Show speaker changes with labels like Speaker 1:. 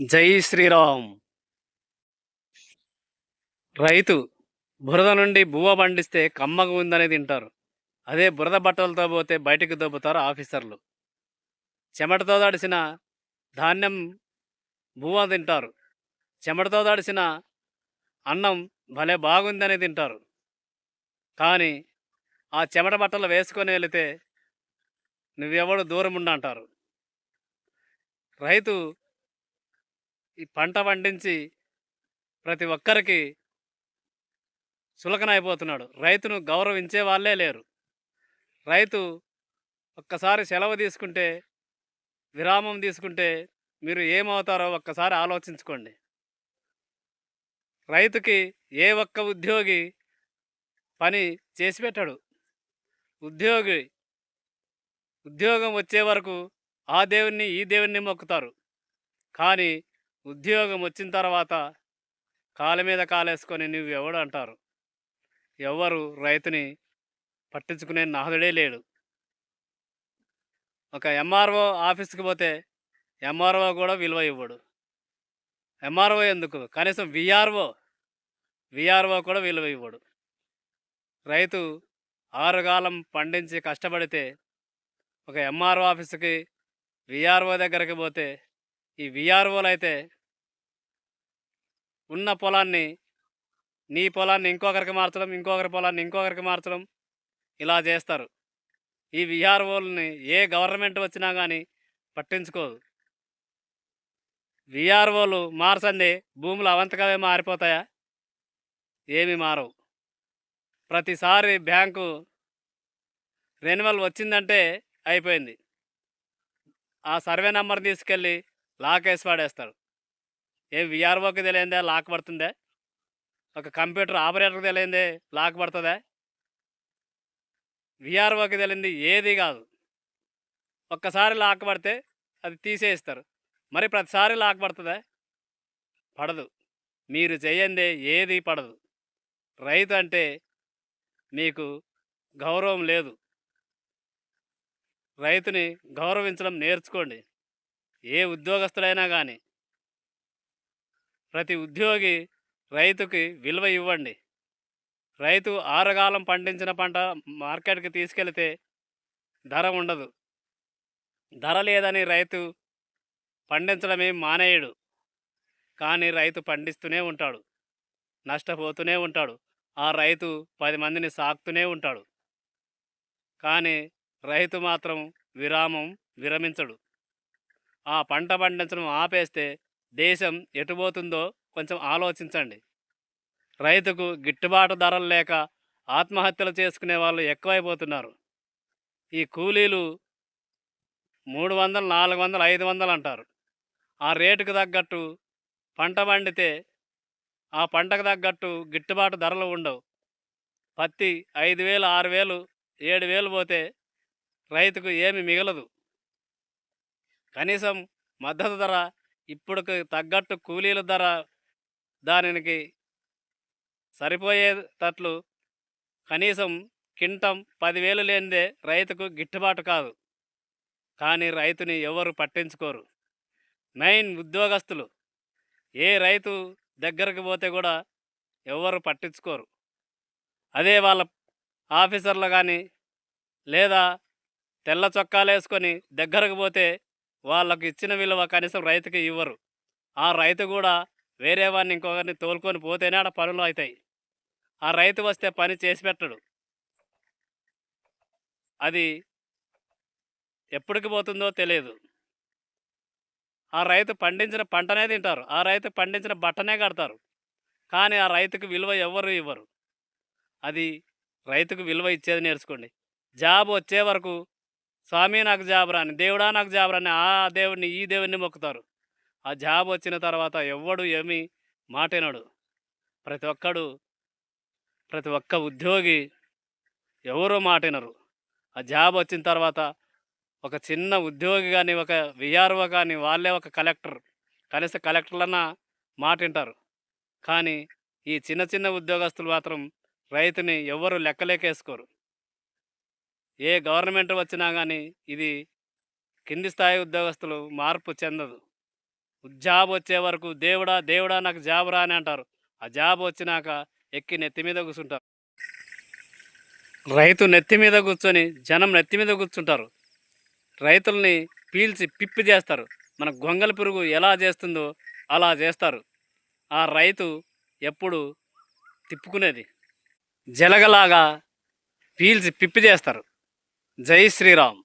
Speaker 1: జై శ్రీరామ్. రైతు బురద నుండి బువ్వ పండిస్తే కమ్మగా ఉందని తింటారు. అదే బురద బట్టలతో పోతే బయటికి దొబ్బుతారు ఆఫీసర్లు. చెమటతో దాడిసిన ధాన్యం బువ్వ తింటారు. చెమటతో దాడిసిన అన్నం భలే బాగుందని తింటారు. కానీ ఆ చెమట బట్టలు వేసుకొని వెళితే నువ్వెవడు దూరం ఉండంటారు. రైతు ఈ పంట పండించి ప్రతి ఒక్కరికి సులకనైపోతున్నాడు. రైతును గౌరవించే వాళ్ళే లేరు. రైతు ఒక్కసారి సెలవు తీసుకుంటే విరామం తీసుకుంటే మీరు ఏమవుతారో ఒక్కసారి ఆలోచించుకోండి. రైతుకి ఏ ఒక్క ఉద్యోగి పని చేసి పెట్టాడు. ఉద్యోగి ఉద్యోగం వచ్చే వరకు ఆ దేవుణ్ణి ఈ దేవుణ్ణి మొక్కుతారు. కానీ ఉద్యోగం వచ్చిన తర్వాత కాలు మీద కాలేసుకొని నువ్వు ఎవడు అంటారు ఎవరు రైతుని పట్టించుకునే నాదుడే లేడు. ఒక ఎంఆర్ఓ ఆఫీస్కి పోతే ఎంఆర్ఓ కూడా విలువ ఇవ్వడు. ఎంఆర్ఓ ఎందుకు? కనీసం విఆర్ఓ విఆర్ఓ కూడా విలువ ఇవ్వడు. రైతు ఆరుగాలం పండించి కష్టపడితే ఒక ఎంఆర్ఓ ఆఫీస్కి విఆర్ఓ దగ్గరికి పోతే ఈ విఆర్ఓలు అయితే ఉన్న పొలాన్ని నీ పొలాన్ని ఇంకొకరికి మార్చడం ఇంకొకరి పొలాన్ని ఇంకొకరికి మార్చడం ఇలా చేస్తారు. ఈ విఆర్ఓలని ఏ గవర్నమెంట్ వచ్చినా కానీ పట్టించుకోదు. విఆర్ఓలు మార్చండి భూములు అవంతకవే మారిపోతాయా? ఏమి మారవు. ప్రతిసారి బ్యాంకు రెన్యువల్ వచ్చిందంటే అయిపోయింది. ఆ సర్వే నెంబర్ తీసుకెళ్ళి లాకేసి వేసి ఏ విఆర్ఓకి తెలియందే? లాక్ పడుతుందే? ఒక కంప్యూటర్ ఆపరేటర్కి తెలియందే? లాక్ పడుతుందా? విఆర్ఓకి తెలియంది? ఏది కాదు. ఒక్కసారి లాక్ పడితే అది తీసేస్తారు. మరి ప్రతిసారి లాక్ పడుతుందా? పడదు. మీరు చేయందే ఏది పడదు. రైతు అంటే మీకు గౌరవం లేదు. రైతుని గౌరవించడం నేర్చుకోండి. ఏ ఉద్యోగస్తుడైనా కానీ ప్రతి ఉద్యోగి రైతుకి విలువ ఇవ్వండి. రైతు ఆరగాలం పండించిన పంట మార్కెట్కి తీసుకెళ్తే ధర ఉండదు. ధర లేదని రైతు పండించడమే మానేయడు. కానీ రైతు పండిస్తూనే ఉంటాడు. నష్టపోతూనే ఉంటాడు. ఆ రైతు పది మందిని సాకుతూనే ఉంటాడు. కానీ రైతు మాత్రం విరామం విరమించడు. ఆ పంట పండించడం ఆపేస్తే దేశం ఎటుపోతుందో కొంచెం ఆలోచించండి. రైతుకు గిట్టుబాటు ధరలు లేక ఆత్మహత్యలు చేసుకునే వాళ్ళు ఎక్కువైపోతున్నారు. ఈ కూలీలు మూడు వందలు నాలుగు వందలు ఐదు వందలు అంటారు. ఆ రేటుకు తగ్గట్టు పంట పండితే ఆ పంటకు తగ్గట్టు గిట్టుబాటు ధరలు ఉండవు. పత్తి ఐదు వేలు ఆరు వేలు ఏడు వేలు పోతే రైతుకు ఏమి మిగలదు. కనీసం మద్దతు ధర ఇప్పుడు తగ్గట్టు కూలీల ధర దానికి సరిపోయేటట్లు కనీసం కింటం పదివేలు లేనిదే రైతుకు గిట్టుబాటు కాదు. కానీ రైతుని ఎవరు పట్టించుకోరు. మెయిన్ ఉద్యోగస్తులు. ఏ రైతు దగ్గరకు పోతే కూడా ఎవరు పట్టించుకోరు. అదే వాళ్ళ ఆఫీసర్లు కానీ లేదా తెల్ల చొక్కాలు వేసుకొని దగ్గరకు పోతే వాళ్ళకు ఇచ్చిన విలువ కనీసం రైతుకి ఇవ్వరు. ఆ రైతు కూడా వేరే వాడిని ఇంకొకరిని తోలుకొని పోతేనే ఆడ పనులు అవుతాయి. ఆ రైతు వస్తే పని చేసి పెట్టడు. అది ఎప్పటికి పోతుందో తెలియదు. ఆ రైతు పండించిన పంటనే తింటారు. ఆ రైతు పండించిన బట్టనే కడతారు. కానీ ఆ రైతుకు విలువ ఎవ్వరు ఇవ్వరు. అది రైతుకు విలువ ఇచ్చేది నేర్చుకోండి. జాబ్ వచ్చే వరకు స్వామి నాకు జాబ్ రాని దేవుడా నాకు జాబ్ రాని ఆ దేవుడిని ఈ దేవుడిని మొక్కుతారు. ఆ జాబ్ వచ్చిన తర్వాత ఎవ్వడు ఏమి మాటినడు. ప్రతి ఒక్కడు ప్రతి ఒక్క ఉద్యోగి ఎవరో మాటినరు. ఆ జాబ్ వచ్చిన తర్వాత ఒక చిన్న ఉద్యోగి కానీ ఒక విఆర్ఓ కానీ వాళ్ళే ఒక కలెక్టర్. కనీసం కలెక్టర్లన్నా మాట వింటారు కానీ ఈ చిన్న చిన్న ఉద్యోగస్తులు మాత్రం రైతుని ఎవరు లెక్కలేకేసుకోరు. ఏ గవర్నమెంట్ వచ్చినా కానీ ఇది కింది స్థాయి ఉద్యోగస్తులు మార్పు చెందదు. జాబ్ వచ్చే వరకు దేవుడా దేవుడా నాకు జాబ్ రా అని అంటారు. ఆ జాబ్ వచ్చినాక ఎక్కి నెత్తి మీద కూర్చుంటారు. రైతు నెత్తి మీద కూర్చొని జనం నెత్తి మీద కూర్చుంటారు. రైతుల్ని పీల్చి పిప్పి చేస్తారు. మన గొంగల పురుగు ఎలా చేస్తుందో అలా చేస్తారు. ఆ రైతు ఎప్పుడు తిప్పుకునేది. జలగలాగా పీల్చి పిప్పి చేస్తారు. జై శ్రీరామ్